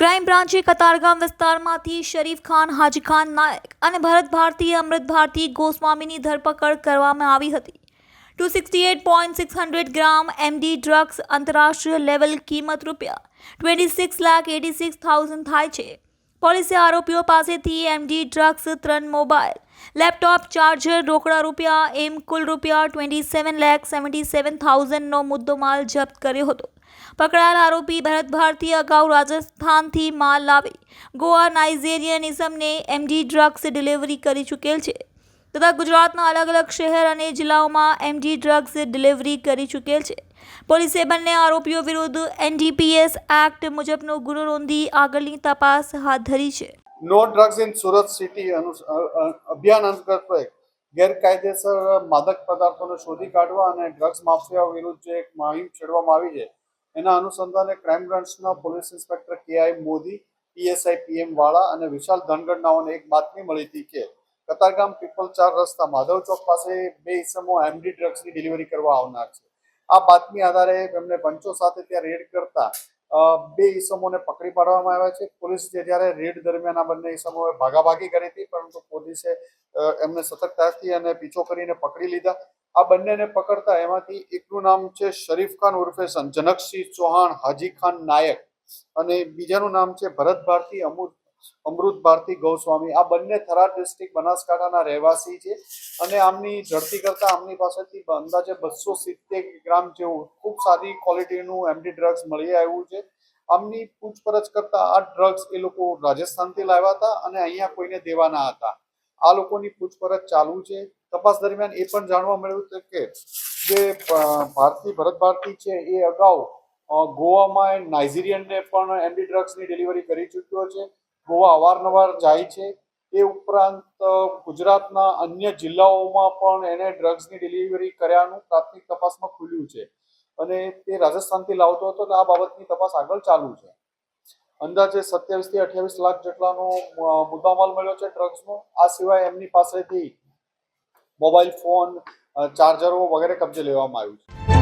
Crime બ્રાન્ચે Katargam વિસ્તારમાંથી શરીફ ખાન, હાજી ખાન, નાયક અને ભરત ભારતી, અમૃત ભારતી, ગોસ્વામીની ધરપકડ કરવામાં આવી હતી. Two sixty eight point six hundred gram MD drugs આંતરરાષ્ટ્રીય લેવલ કિંમત રૂપિયા twenty six lakh eighty six thousand થાય છે. પોલીસે આરોપીઓ પાસેથી એમડી ડ્રગ્સ, ત્રણ મોબાઈલ, લેપટોપ, ચાર્જર, રોકડા રૂપિયા, એમ કુલ રૂપિયા ટ્વેન્ટી સેવન લેખ સેવન્ટી સેવન થાઉઝન્ડનો મુદ્દો માલ જપ્ત કર્યો હતો. પકડાયેલ આરોપી ભરત ભારતી અગાઉ રાજસ્થાનથી માલ લાવી ગોવા નાઇઝેરિયન ઇસમને એમડી ડ્રગ્સ ડિલિવરી કરી ચૂકેલ છે તથા ગુજરાતના અલગ અલગ શહેર અને જિલ્લાઓમાં એમડી ડ્રગ્સ ડિલિવરી કરી ચૂકેલ છે. પોલીસે બંને આરોપીઓ વિરુદ્ધ એનડીપીએસ એક્ટ મુજબનો ગુનો નોંધી આગળની તપાસ હાથ ધરી છે. No drugs in Surat city અભિયાન અંતર્ગત ગેરકાયદેસર માદક પદાર્થોને શોધી કાઢવા અને ડ્રગ્સ માફિયા વિરુદ્ધ જે એક મુહિમ છેડવામાં આવી છે એના અનુસંધાને ક્રાઇમ બ્રાન્ચના પોલીસ ઇન્સ્પેક્ટર કે આઈ મોદી પીએસઆઈ પીએમ વાળા અને વિશાલ ધનગણનાઓને એક બાતમી મળી હતી કે કતારગામ પીપલ ચાર રસ્તા માધવ ચોક પાસે બે ઇસમો એમડી ડ્રગ્સની ડિલિવરી કરવા આવનાર છે. આ બાતમી આધારે એમને પંચો સાથે ત્યાં રેડ કરતા બે ઇસમોને પકડી પાડવામાં આવ્યા છે. પોલીસ જે જ્યારે રેડ દરમિયાન આ બંને ઈસમોએ ભાગાભાગી કરી હતી, પરંતુ પોલીસે એમને સતર્કતાથી અને પીછો કરીને પકડી લીધા. આ બંનેને પકડતા એમાંથી એકનું નામ છે શરીફ ખાન ઉર્ફે જનકસિંહ ચૌહાણ, હાજી ખાન નાયક અને બીજાનું નામ છે ભરત ભારતી, અમૃત અમૃત ભારતી ગૌસ્વામી. આ બંને થરાદ ડિસ્ટ્રિક્ટ બનાસકાંઠાના રહેવાસી છે અને આમની ઝડપી કરતા આમની પાસેથી અંદાજે બસો સિત્તેર ગ્રામ જેવું ખૂબ સારી ક્વોલિટીનું એમડી ડ્રગ્સ મળી આવ્યું છે. આમની પૂછપરછ કરતા આ ડ્રગ્સ એ લોકો રાજસ્થાનથી લાવ્યા હતા અને અહીંયા કોઈને દેવાના હતા. આ લોકોની પૂછપરછ ચાલુ છે. તપાસ દરમિયાન એ પણ જાણવા મળ્યું છે કે જે ભારતી ભરત ભારતી છે, એ અગાઉ ગોવામાં ગોવામાં નાઇજીરિયનને પણ એન્ટી ડ્રગ્સની ડિલિવરી કરી ચૂક્યો છે. ગોવા અવારનવાર જાય છે. એ ઉપરાંત ગુજરાતના અન્ય જિલ્લાઓમાં પણ એને ડ્રગ્સની ડિલિવરી કર્યાનું પ્રાથમિક તપાસમાં ખુલ્યું છે. અને તે રાજસ્થાનથી લાવતો હતો, તો આ બાબતની તપાસ આગળ ચાલુ છે. અંદાજે સત્યાવીસથી અઠ્યાવીસ લાખ જેટલાનો મુદ્દામાલ મળ્યો છે ડ્રગ્સનો. આ સિવાય એમની પાસેથી મોબાઈલ ફોન ચાર્જરો વગેરે કબજે લેવામાં આવ્યું છે.